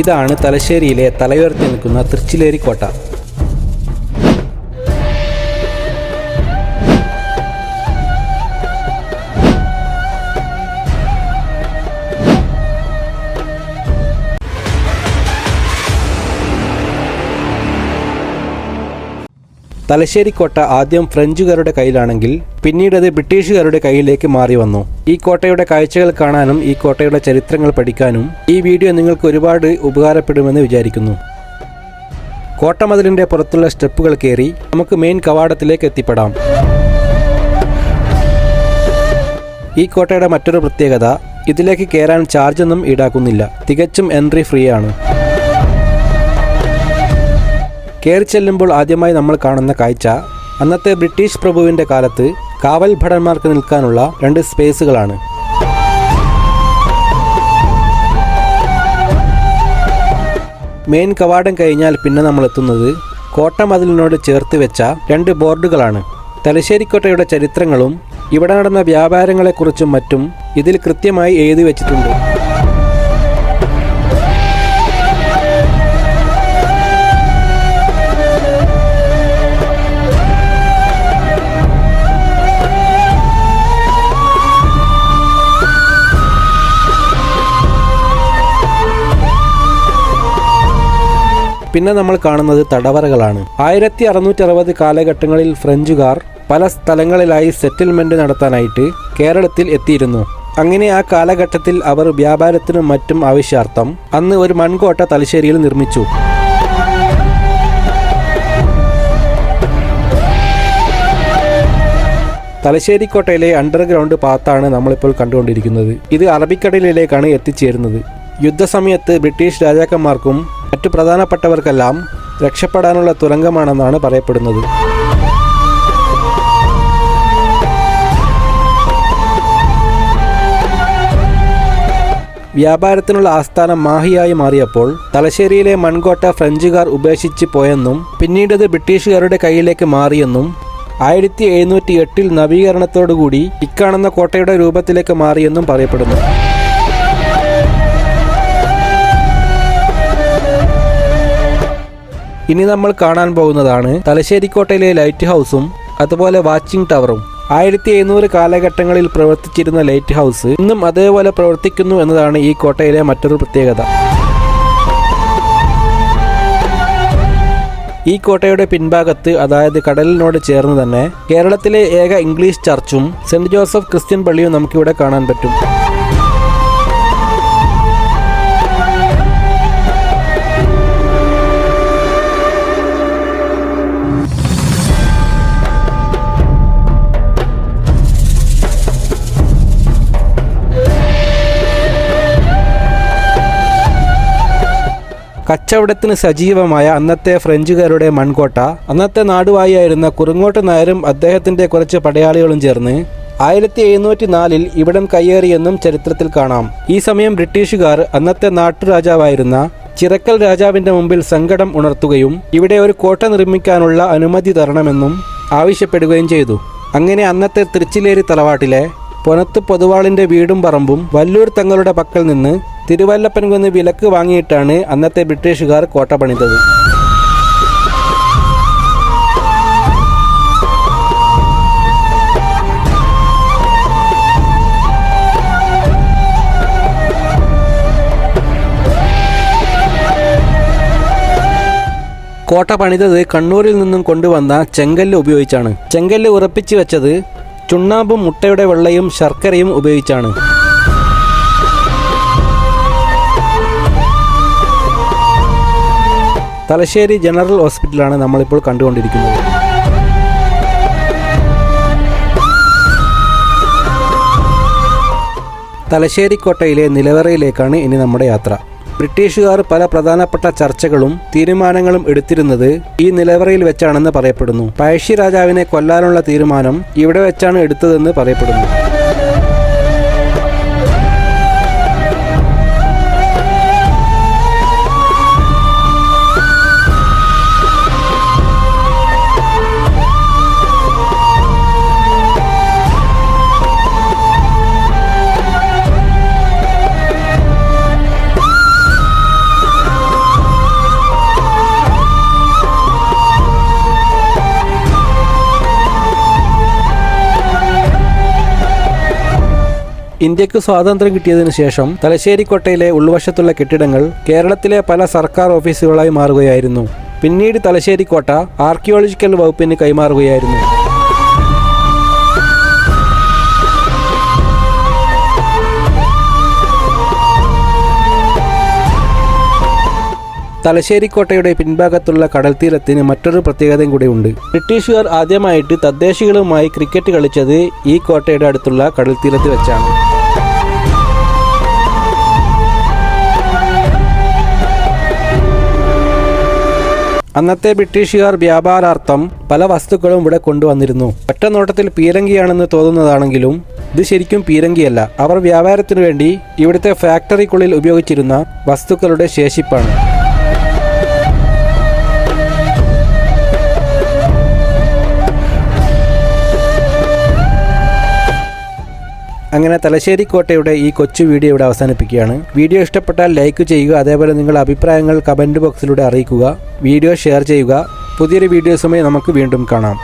ഇതാണ് തലശ്ശേരിയിലെ തലയുയർത്തി നിൽക്കുന്ന തൃച്ചിലേരി കോട്ട തലശ്ശേരി കോട്ട ആദ്യം ഫ്രഞ്ചുകാരുടെ കയ്യിലാണെങ്കിൽ പിന്നീട് അത് ബ്രിട്ടീഷുകാരുടെ കയ്യിലേക്ക് മാറി വന്നു. ഈ കോട്ടയുടെ കാഴ്ചകൾ കാണാനും ഈ കോട്ടയുടെ ചരിത്രങ്ങൾ പഠിക്കാനും ഈ വീഡിയോ നിങ്ങൾക്ക് ഒരുപാട് ഉപകാരപ്പെടുമെന്ന് വിചാരിക്കുന്നു. കോട്ടമതിലിന്റെ പുറത്തുള്ള സ്റ്റെപ്പുകൾ കയറി നമുക്ക് മെയിൻ കവാടത്തിലേക്ക് എത്തിപ്പെടാം. ഈ കോട്ടയുടെ മറ്റൊരു പ്രത്യേകത ഇതിലേക്ക് കയറാൻ ചാർജൊന്നും ഈടാക്കുന്നില്ല. തികച്ചും എൻട്രി ഫ്രീ ആണ്. കയറി ചെല്ലുമ്പോൾ ആദ്യമായി നമ്മൾ കാണുന്ന കാഴ്ച അന്നത്തെ ബ്രിട്ടീഷ് പ്രഭുവിന്റെ കാലത്ത് കാവൽ ഭടന്മാർക്ക് നിൽക്കാനുള്ള രണ്ട് സ്പേസുകളാണ്. മെയിൻ കവാടം കഴിഞ്ഞാൽ പിന്നെ നമ്മൾ എത്തുന്നത് കോട്ടമതിലിനോട് ചേർത്ത് വെച്ച രണ്ട് ബോർഡുകളാണ്. തലശ്ശേരിക്കോട്ടയുടെ ചരിത്രങ്ങളും ഇവിടെ നടന്ന വ്യാപാരങ്ങളെക്കുറിച്ചും മറ്റും ഇതിൽ കൃത്യമായി എഴുതി വെച്ചിട്ടുണ്ട്. പിന്നെ നമ്മൾ കാണുന്നത് തടവറകളാണ്. ആയിരത്തി അറുന്നൂറ്റി അറുപത് കാലഘട്ടങ്ങളിൽ ഫ്രഞ്ചുകാർ പല സ്ഥലങ്ങളിലായി സെറ്റിൽമെന്റ് നടത്താനായിട്ട് കേരളത്തിൽ എത്തിയിരുന്നു. അങ്ങനെ ആ കാലഘട്ടത്തിൽ അവർ വ്യാപാരത്തിനും മറ്റും ആവശ്യാർത്ഥം അന്ന് ഒരു മൺകോട്ട തലശ്ശേരിയിൽ നിർമ്മിച്ചു. തലശ്ശേരി കോട്ടയിലെ അണ്ടർഗ്രൗണ്ട് പാത്താണ് നമ്മളിപ്പോൾ കണ്ടുകൊണ്ടിരിക്കുന്നത്. ഇത് അറബിക്കടലിലേക്കാണ് എത്തിച്ചേരുന്നത്. യുദ്ധസമയത്ത് ബ്രിട്ടീഷ് രാജാക്കന്മാർക്കും മറ്റു പ്രധാനപ്പെട്ടവർക്കെല്ലാം രക്ഷപ്പെടാനുള്ള തുരങ്കമാണെന്നാണ് പറയപ്പെടുന്നത്. വ്യാപാരത്തിനുള്ള ആസ്ഥാനം മാഹിയായി മാറിയപ്പോൾ തലശ്ശേരിയിലെ മൺകോട്ട ഫ്രഞ്ചുകാർ ഉപേക്ഷിച്ച് പോയെന്നും പിന്നീടത് ബ്രിട്ടീഷുകാരുടെ കയ്യിലേക്ക് മാറിയെന്നും ആയിരത്തി എഴുന്നൂറ്റി എട്ടിൽ നവീകരണത്തോടുകൂടി ഇക്കാണുന്ന കോട്ടയുടെ രൂപത്തിലേക്ക് മാറിയെന്നും പറയപ്പെടുന്നു. ഇനി നമ്മൾ കാണാൻ പോകുന്നതാണ് തലശ്ശേരിക്കോട്ടയിലെ ലൈറ്റ് ഹൗസും അതുപോലെ വാച്ചിംഗ് ടവറും. ആയിരത്തി എഴുന്നൂറ് കാലഘട്ടങ്ങളിൽ പ്രവർത്തിച്ചിരുന്ന ലൈറ്റ് ഹൗസ് ഇന്നും അതേപോലെ പ്രവർത്തിക്കുന്നു എന്നതാണ് ഈ കോട്ടയിലെ മറ്റൊരു പ്രത്യേകത. ഈ കോട്ടയുടെ പിൻഭാഗത്ത് അതായത് കടലിനോട് ചേർന്ന് തന്നെ കേരളത്തിലെ ഏക ഇംഗ്ലീഷ് ചർച്ചും സെന്റ് ജോസഫ് ക്രിസ്ത്യൻ പള്ളിയും നമുക്കിവിടെ കാണാൻ പറ്റും. കച്ചവടത്തിന് സജീവമായ അന്നത്തെ ഫ്രഞ്ചുകാരുടെ മൺകോട്ട. അന്നത്തെ നാടുവായിരുന്ന കുറുങ്ങോട്ട് നായരും അദ്ദേഹത്തിന്റെ കുറച്ച് പടയാളികളും ചേർന്ന് ആയിരത്തി എഴുന്നൂറ്റി നാലിൽ ഇവിടം കയ്യേറിയെന്നും ചരിത്രത്തിൽ കാണാം. ഈ സമയം ബ്രിട്ടീഷുകാർ അന്നത്തെ നാട്ടുരാജാവായിരുന്ന ചിറക്കൽ രാജാവിന്റെ മുമ്പിൽ സങ്കടം ഉണർത്തുകയും ഇവിടെ ഒരു കോട്ട നിർമ്മിക്കാനുള്ള അനുമതി തരണമെന്നും ആവശ്യപ്പെടുകയും ചെയ്തു. അങ്ങനെ അന്നത്തെ തൃച്ചിലേരി തറവാട്ടിലെ പൊനത്ത് പൊതുവാളിന്റെ വീടും പറമ്പും വല്ലൂർ തങ്ങളുടെ പക്കൽ നിന്ന് തിരുവല്ലപ്പൻകുന്ന് വിലക്ക് വാങ്ങിയിട്ടാണ് അന്നത്തെ ബ്രിട്ടീഷുകാർ കോട്ട പണിതത്. കോട്ട പണിതത് കണ്ണൂരിൽ നിന്നും കൊണ്ടുവന്ന ചെങ്കല്ല് ഉപയോഗിച്ചാണ്. ചെങ്കല്ല് ഉറപ്പിച്ചു വെച്ചത് ചുണ്ണാമ്പും മുട്ടയുടെ വെള്ളയും ശർക്കരയും ഉപയോഗിച്ചാണ്. തലശ്ശേരി ജനറൽ ഹോസ്പിറ്റലാണ് നമ്മളിപ്പോൾ കണ്ടുകൊണ്ടിരിക്കുന്നത്. തലശ്ശേരിക്കോട്ടയിലെ നിലവറയിലേക്കാണ് ഇനി നമ്മുടെ യാത്ര. ബ്രിട്ടീഷുകാർ പല പ്രധാനപ്പെട്ട ചർച്ചകളും തീരുമാനങ്ങളും എടുത്തിരുന്നത് ഈ നിലവറയിൽ വെച്ചാണെന്ന് പറയപ്പെടുന്നു. പഴശ്ശി രാജാവിനെ കൊല്ലാനുള്ള തീരുമാനം ഇവിടെ വെച്ചാണ് എടുത്തതെന്ന് പറയപ്പെടുന്നു. ഇന്ത്യയ്ക്ക് സ്വാതന്ത്ര്യം കിട്ടിയതിനു ശേഷം തലശ്ശേരി കോട്ടയിലെ ഉൾവശത്തുള്ള കെട്ടിടങ്ങൾ കേരളത്തിലെ പല സർക്കാർ ഓഫീസുകളായി മാറുകയായിരുന്നു. പിന്നീട് തലശ്ശേരി കോട്ട ആർക്കിയോളജിക്കൽ വകുപ്പിന് കൈമാറുകയായിരുന്നു. തലശ്ശേരി കോട്ടയുടെ പിൻഭാഗത്തുള്ള കടൽത്തീരത്തിന് മറ്റൊരു പ്രത്യേകതയും കൂടി ഉണ്ട്. ബ്രിട്ടീഷുകാർ ആദ്യമായിട്ട് തദ്ദേശികളുമായി ക്രിക്കറ്റ് കളിച്ചത് ഈ കോട്ടയുടെ അടുത്തുള്ള കടൽ തീരത്ത് വെച്ചാണ്. അന്നത്തെ ബ്രിട്ടീഷുകാർ വ്യാപാരാർത്ഥം പല വസ്തുക്കളും ഇവിടെ കൊണ്ടുവന്നിരുന്നു. ഒറ്റ നോട്ടത്തിൽ പീരങ്കിയാണെന്ന് തോന്നുന്നതാണെങ്കിലും ഇത് ശരിക്കും പീരങ്കിയല്ല. അവർ വ്യാപാരത്തിനു വേണ്ടി ഇവിടുത്തെ ഫാക്ടറിക്കുള്ളിൽ ഉപയോഗിച്ചിരുന്ന വസ്തുക്കളുടെ ശേഷിപ്പാണ്. അങ്ങനെ തലശ്ശേരി കോട്ടയുടെ ഈ കൊച്ചു വീഡിയോ ഇവിടെ അവസാനിപ്പിക്കുകയാണ്. വീഡിയോ ഇഷ്ടപ്പെട്ടാൽ ലൈക്ക് ചെയ്യുക അതേപോലെ നിങ്ങളുടെ അഭിപ്രായങ്ങൾ കമന്റ് ബോക്സിലൂടെ അറിയിക്കുക. വീഡിയോ ഷെയർ ചെയ്യുക. പുതിയൊരു വീഡിയോസുമായി നമുക്ക് വീണ്ടും കാണാം.